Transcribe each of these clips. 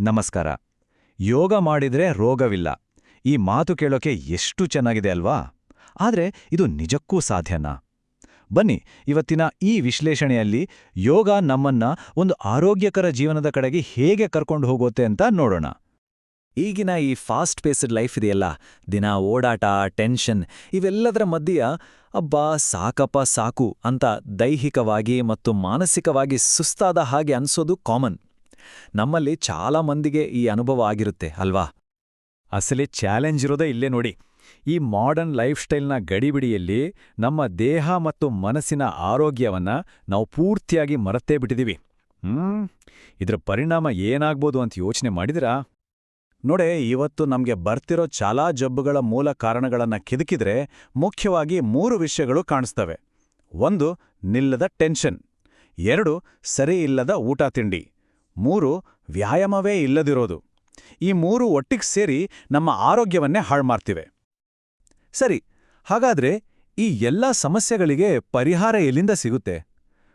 ನಮಸ್ಕಾರ. ಯೋಗ ಮಾಡಿದ್ರೆ ರೋಗವಿಲ್ಲ. ಈ ಮಾತು ಕೇಳೋಕೆ ಎಷ್ಟು ಚೆನ್ನಾಗಿದೆ ಅಲ್ವಾ? ಆದ್ರೆ ಇದು ನಿಜಕ್ಕೂ ಸಾಧ್ಯನಾ? ಬನ್ನಿ, ಇವತ್ತಿನ ಈ ವಿಶ್ಲೇಷಣೆಯಲ್ಲಿ ಯೋಗ ನಮ್ಮನ್ನ ಒಂದು ಆರೋಗ್ಯಕರ ಜೀವನದ ಕಡೆಗೆ ಹೇಗೆ ಕರ್ಕೊಂಡು ಹೋಗುತ್ತೆ ಅಂತ ನೋಡೋಣ. ಈಗಿನ ಈ ಫಾಸ್ಟ್ ಪೇಸ್ಡ್ ಲೈಫ್ ಇದೆಯಲ್ಲ, ದಿನ ಓಡಾಟ, ಟೆನ್ಷನ್, ಇವೆಲ್ಲದರ ಮಧ್ಯೆ ಅಬ್ಬಾ, ಸಾಕಪ್ಪ ಸಾಕು ಅಂತ ದೈಹಿಕವಾಗಿ ಮತ್ತು ಮಾನಸಿಕವಾಗಿ ಸುಸ್ತಾದ ಹಾಗೆ ಅನ್ಸೋದು ಕಾಮನ್. ನಮ್ಮಲ್ಲಿ ಚಾಲಾ ಮಂದಿಗೆ ಈ ಅನುಭವ ಆಗಿರುತ್ತೆ, ಅಲ್ವಾ? ಅಸಲಿ ಚಾಲೆಂಜ್ ಇರೋದೇ ಇಲ್ಲೇ ನೋಡಿ. ಈ ಮಾಡರ್ನ್ ಲೈಫ್ ಸ್ಟೈಲ್ನ ಗಡಿಬಿಡಿಯಲ್ಲಿ ನಮ್ಮ ದೇಹ ಮತ್ತು ಮನಸ್ಸಿನ ಆರೋಗ್ಯವನ್ನ ನಾವು ಪೂರ್ತಿಯಾಗಿ ಮರತ್ತೇ ಬಿಟ್ಟಿದೀವಿ. ಹ್ಮ್, ಇದರ ಪರಿಣಾಮ ಏನಾಗ್ಬೋದು ಅಂತ ಯೋಚನೆ ಮಾಡಿದಿರಾ ನೋಡೆ, ಇವತ್ತು ನಮಗೆ ಬರ್ತಿರೋ ಚಾಲಾ ಜಬ್ಬುಗಳ ಮೂಲ ಕಾರಣಗಳನ್ನ ಕಿದುಕಿದ್ರೆ ಮುಖ್ಯವಾಗಿ ಮೂರು ವಿಷಯಗಳು ಕಾಣಿಸ್ತವೆ. ಒಂದು, ನಿಲ್ಲದ ಟೆನ್ಷನ್. ಎರಡು, ಸರಿ ಇಲ್ಲದ ಊಟ ತಿಂಡಿ. ಮೂರು ವ್ಯಾಯಾಮವೇ ಇಲ್ಲದಿರೋದು. ಈ ಮೂರು ಒಟ್ಟಿಗೆ ಸೇರಿ ನಮ್ಮ ಆರೋಗ್ಯವನ್ನೇ ಹಾಳ್ಮಾಡ್ತಿವೆ ಸರಿ, ಹಾಗಾದ್ರೆ ಈ ಎಲ್ಲಾ ಸಮಸ್ಯೆಗಳಿಗೆ ಪರಿಹಾರ ಎಲ್ಲಿಂದ ಸಿಗುತ್ತೆ?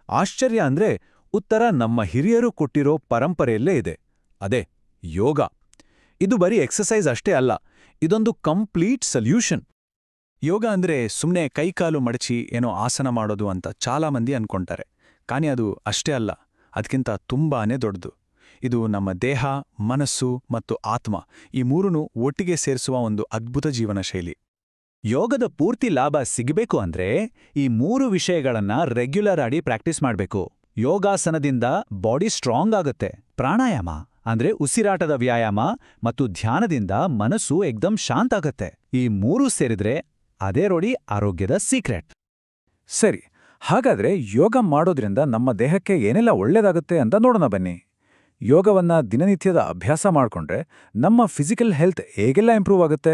ಆಶ್ಚರ್ಯ ಅಂದ್ರೆ ಉತ್ತರ ನಮ್ಮ ಹಿರಿಯರು ಕೊಟ್ಟಿರೋ ಪರಂಪರೆಯಲ್ಲೇ ಇದೆ. ಅದೇ, ಯೋಗ. ಇದು ಬರೀ ಎಕ್ಸಸೈಸ್ ಅಷ್ಟೇ ಅಲ್ಲ, ಇದೊಂದು ಕಂಪ್ಲೀಟ್ ಸಲ್ಯೂಷನ್. ಯೋಗ ಅಂದ್ರೆ ಸುಮ್ಮನೆ ಕೈಕಾಲು ಮಡಚಿ ಏನೋ ಆಸನ ಮಾಡೋದು ಅಂತ ಚಾಲಾ ಮಂದಿ ಅನ್ಕೊಂತಾರೆ. ಕಾನಿ ಅದು ಅಷ್ಟೇ ಅಲ್ಲ ಅದಕ್ಕಿಂತ ತುಂಬಾನೇ ದೊಡ್ಡದು. ಇದು ನಮ್ಮ ದೇಹ, ಮನಸ್ಸು ಮತ್ತು ಆತ್ಮ. ಈ ಮೂರನ್ನು ಒಟ್ಟಿಗೆ ಸೇರಿಸುವ ಒಂದು ಅದ್ಭುತ ಜೀವನ ಶೈಲಿ ಯೋಗದ ಪೂರ್ತಿ ಲಾಭ ಸಿಗಬೇಕು ಅಂದ್ರೆ ಈ ಮೂರು ವಿಷಯಗಳನ್ನ ರೆಗ್ಯುಲರ್ ಆಗಿ ಪ್ರಾಕ್ಟೀಸ್ ಮಾಡಬೇಕು. ಯೋಗಾಸನದಿಂದ ಬಾಡಿ ಸ್ಟ್ರಾಂಗ್ ಆಗುತ್ತೆ. ಪ್ರಾಣಾಯಾಮ ಅಂದ್ರೆ ಉಸಿರಾಟದ ವ್ಯಾಯಾಮ ಮತ್ತು ಧ್ಯಾನದಿಂದ ಮನಸ್ಸು ಎಕ್ದಮ್ ಶಾಂತ ಆಗತ್ತೆ. ಈ ಮೂರೂ ಸೇರಿದ್ರೆ ಅದೇ ರೋಡಿ ಆರೋಗ್ಯದ ಸೀಕ್ರೆಟ್ ಸರಿ, ಹಾಗಾದ್ರೆ ಯೋಗ ಮಾಡೋದ್ರಿಂದ ನಮ್ಮ ದೇಹಕ್ಕೆ ಏನೆಲ್ಲ ಒಳ್ಳೇದಾಗುತ್ತೆ ಅಂತ ನೋಡೋಣ ಬನ್ನಿ. ಯೋಗವನ್ನ ದಿನನಿತ್ಯದ ಅಭ್ಯಾಸ ಮಾಡ್ಕೊಂಡ್ರೆ ನಮ್ಮ ಫಿಸಿಕಲ್ ಹೆಲ್ತ್ ಹೇಗೆಲ್ಲ ಇಂಪ್ರೂವ್ ಆಗುತ್ತೆ?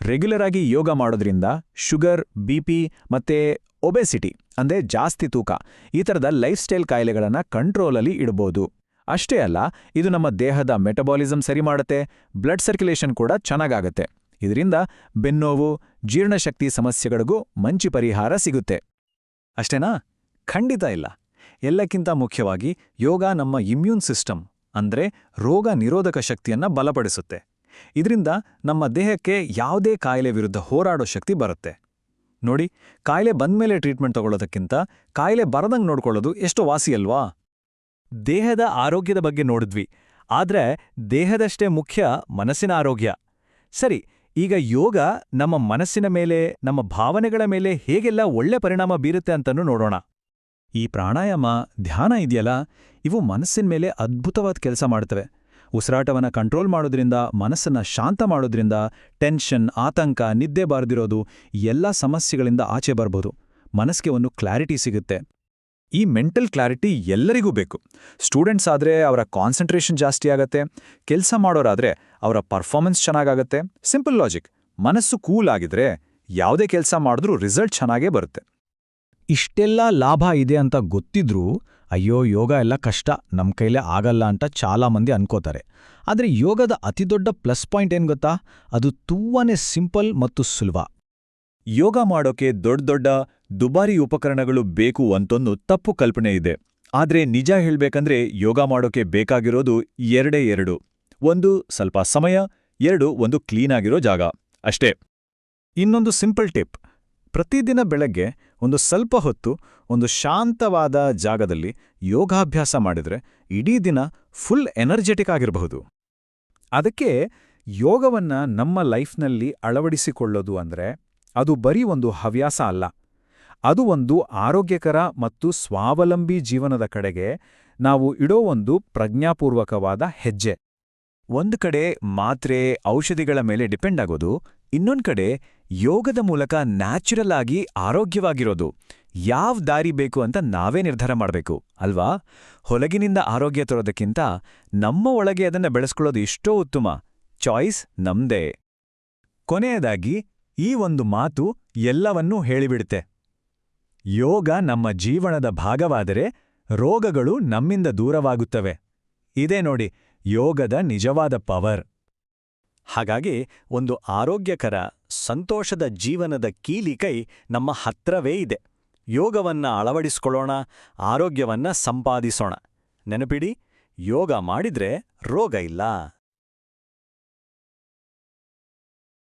ರೆಗ್ಯುಲರ್ ಆಗಿ ಯೋಗ ಮಾಡೋದ್ರಿಂದ ಶುಗರ್, ಬಿ ಪಿ ಮತ್ತೆ ಒಬೆಸಿಟಿ ಅಂದ್ರೆ ಜಾಸ್ತಿ ತೂಕ ಈ ಥರದ ಲೈಫ್ ಸ್ಟೈಲ್ ಕಾಯಿಲೆಗಳನ್ನ ಕಂಟ್ರೋಲಲ್ಲಿ ಇಡಬಹುದು ಅಷ್ಟೇ ಅಲ್ಲ, ಇದು ನಮ್ಮ ದೇಹದ ಮೆಟಬಾಲಿಸಂ ಸರಿ ಮಾಡುತ್ತೆ ಬ್ಲಡ್ ಸರ್ಕ್ಯುಲೇಷನ್ ಕೂಡ ಚೆನ್ನಾಗಾಗತ್ತೆ. ಇದರಿಂದ ಬೆನ್ನೋವು, ಜೀರ್ಣಶಕ್ತಿ ಸಮಸ್ಯೆಗಳಿಗೂ ಮಂಚಿ ಪರಿಹಾರ ಸಿಗುತ್ತೆ. ಅಷ್ಟೇನಾ? ಖಂಡಿತ ಇಲ್ಲ. ಎಲ್ಲಕ್ಕಿಂತ ಮುಖ್ಯವಾಗಿ ಯೋಗ ನಮ್ಮ ಇಮ್ಯೂನ್ ಸಿಸ್ಟಮ್, ಅಂದ್ರೆ ರೋಗ ನಿರೋಧಕ ಶಕ್ತಿಯನ್ನ ಬಲಪಡಿಸುತ್ತೆ. ಇದರಿಂದ ನಮ್ಮ ದೇಹಕ್ಕೆ ಯಾವುದೇ ಕಾಯಿಲೆ ವಿರುದ್ಧ ಹೋರಾಡೋ ಶಕ್ತಿ ಬರುತ್ತೆ. ನೋಡಿ, ಕಾಯಿಲೆ ಬಂದ್ಮೇಲೆ ಟ್ರೀಟ್ಮೆಂಟ್ ತಗೊಳ್ಳೋದಕ್ಕಿಂತ ಕಾಯಿಲೆ ಬರದಂಗೆ ನೋಡ್ಕೊಳ್ಳೋದು ಎಷ್ಟು ವಾಸಿಯಲ್ವಾ ದೇಹದ ಆರೋಗ್ಯದ ಬಗ್ಗೆ ನೋಡಿದ್ವಿ, ಆದ್ರೆ ದೇಹದಷ್ಟೇ ಮುಖ್ಯ ಮನಸ್ಸಿನ ಆರೋಗ್ಯ. ಸರಿ, ಈಗ ಯೋಗ ನಮ್ಮ ಮನಸ್ಸಿನ ಮೇಲೆ, ನಮ್ಮ ಭಾವನೆಗಳ ಮೇಲೆ ಹೇಗೆಲ್ಲ ಒಳ್ಳೆ ಪರಿಣಾಮ ಬೀರುತ್ತೆ ಅಂತನೂ ನೋಡೋಣ. ಈ ಪ್ರಾಣಾಯಾಮ, ಧ್ಯಾನ ಇದೆಯಲ್ಲ, ಇವು ಮನಸ್ಸಿನ ಮೇಲೆ ಅದ್ಭುತವಾದ ಕೆಲಸ ಮಾಡ್ತವೆ. ಉಸಿರಾಟವನ್ನು ಕಂಟ್ರೋಲ್ ಮಾಡೋದ್ರಿಂದ, ಮನಸ್ಸನ್ನು ಶಾಂತ ಮಾಡೋದ್ರಿಂದ, ಟೆನ್ಷನ್, ಆತಂಕ, ನಿದ್ದೆ ಬಾರದಿರೋದು ಎಲ್ಲ ಸಮಸ್ಯೆಗಳಿಂದ ಆಚೆ ಬರ್ಬೋದು. ಮನಸ್ಸಿಗೆ ಒಂದು ಕ್ಲಾರಿಟಿ ಸಿಗುತ್ತೆ. ಈ ಮೆಂಟಲ್ ಕ್ಲಾರಿಟಿ ಎಲ್ಲರಿಗೂ ಬೇಕು. ಸ್ಟೂಡೆಂಟ್ಸ್ ಆದ್ರೆ ಅವರ ಕಾನ್ಸಂಟ್ರೇಷನ್ ಜಾಸ್ತಿ ಆಗತ್ತೆ. ಕೆಲಸ ಮಾಡೋರಾದ್ರೆ ಅವರ ಪರ್ಫಾರ್ಮೆನ್ಸ್ ಚೆನ್ನಾಗಾಗತ್ತೆ. Simple logic. ಮನಸ್ಸು ಕೂಲ್ ಆಗಿದ್ರೆ, ಯಾವುದೇ ಕೆಲಸ ಮಾಡಿದ್ರೂ ರಿಸಲ್ಟ್ ಚೆನ್ನಾಗೇ ಬರುತ್ತೆ. ಇಷ್ಟೆಲ್ಲ ಲಾಭ ಇದೆ ಅಂತ ಗೊತ್ತಿದ್ರೂ, ಅಯ್ಯೋ, ಯೋಗ ಎಲ್ಲ ಕಷ್ಟ ನಮ್ಮ ಕೈಲೇ ಆಗಲ್ಲ ಅಂತ ಚಾಲಾ ಮಂದಿ ಅನ್ಕೋತಾರೆ. ಆದ್ರೆ ಯೋಗದ ಅತಿದೊಡ್ಡ ಪ್ಲಸ್ ಪಾಯಿಂಟ್ ಏನ್ ಗೊತ್ತಾ? ಅದು ತುಂಬಾನೇ ಸಿಂಪಲ್ ಮತ್ತು ಸುಲಭ. ಯೋಗ ಮಾಡೋಕೆ ದೊಡ್ಡ ದೊಡ್ಡ ದುಬಾರಿ ಉಪಕರಣಗಳು ಬೇಕು ಅಂತೊಂದು ತಪ್ಪು ಕಲ್ಪನೆ ಇದೆ. ಆದ್ರೆ ನಿಜ ಹೇಳ್ಬೇಕಂದ್ರೆ ಯೋಗ ಮಾಡೋಕೆ ಬೇಕಾಗಿರೋದು ಎರಡೇ ಎರಡು. ಒಂದು ಸ್ವಲ್ಪ ಸಮಯ, ಎರಡು ಒಂದು ಕ್ಲೀನ್ ಆಗಿರೋ ಜಾಗ. ಅಷ್ಟೇ. ಇನ್ನೊಂದು ಸಿಂಪಲ್ ಟಿಪ್. ಪ್ರತಿದಿನ ಬೆಳಗ್ಗೆ ಒಂದು ಸ್ವಲ್ಪ ಹೊತ್ತು ಒಂದು ಶಾಂತವಾದ ಜಾಗದಲ್ಲಿ ಯೋಗಾಭ್ಯಾಸ ಮಾಡಿದ್ರೆ ಇಡೀ ದಿನ ಫುಲ್ ಎನರ್ಜೆಟಿಕ್ ಆಗಿರಬಹುದು. ಅದಕ್ಕೆ ಯೋಗವನ್ನ ನಮ್ಮ ಲೈಫ್ನಲ್ಲಿ ಅಳವಡಿಸಿಕೊಳ್ಳೋದು ಅಂದ್ರೆ ಅದು ಬರೀ ಒಂದು ಹವ್ಯಾಸ ಅಲ್ಲ. ಅದು ಒಂದು ಆರೋಗ್ಯಕರ ಮತ್ತು ಸ್ವಾವಲಂಬಿ ಜೀವನದ ಕಡೆಗೆ ನಾವು ಇಡೋ ಒಂದು ಪ್ರಜ್ಞಾಪೂರ್ವಕವಾದ ಹೆಜ್ಜೆ. ಒಂದು ಕಡೆ ಮಾತ್ರೆ ಔಷಧಿಗಳ ಮೇಲೆ ಡಿಪೆಂಡ್ ಆಗೋದು, ಇನ್ನೊಂದು ಕಡೆ ಯೋಗದ ಮೂಲಕ ನ್ಯಾಚುರಲ್ ಆಗಿ ಆರೋಗ್ಯವಾಗಿರೋದು. ಯಾವ ದಾರಿ ಬೇಕು ಅಂತ ನಾವೇ ನಿರ್ಧಾರ ಮಾಡಬೇಕು, ಅಲ್ವಾ? ಹೊಲಗಿನಿಂದ ಆರೋಗ್ಯ ತರೋದಕ್ಕಿಂತ ನಮ್ಮ ಒಳಗೆ ಅದನ್ನ ಬೆಳೆಸ್ಕೊಳ್ಳೋದು ಇಷ್ಟೋ ಉತ್ತಮ. ಚಾಯ್ಸ್ ನಮ್ದೇ. ಕೊನೆಯದಾಗಿ, ಈ ಒಂದು ಮಾತು ಎಲ್ಲವನ್ನೂ ಹೇಳಿಬಿಡುತ್ತೆ. ಯೋಗ ನಮ್ಮ ಜೀವನದ ಭಾಗವಾದರೆ ರೋಗಗಳು ನಮ್ಮಿಂದ ದೂರವಾಗುತ್ತವೆ. ಇದೇ ನೋಡಿ, ಯೋಗದ ನಿಜವಾದ ಪವರ್. ಹಾಗಾಗಿ, ಒಂದು ಆರೋಗ್ಯಕರ ಸಂತೋಷದ ಜೀವನದ ಕೀಲಿಕೈ ನಮ್ಮ ಹತ್ರವೇ ಇದೆ. ಯೋಗವನ್ನ ಅಳವಡಿಸಿಕೊಳ್ಳೋಣ, ಆರೋಗ್ಯವನ್ನ ಸಂಪಾದಿಸೋಣ. ನೆನಪಿಡಿ, ಯೋಗ ಮಾಡಿದ್ರೆ ರೋಗ ಇಲ್ಲ.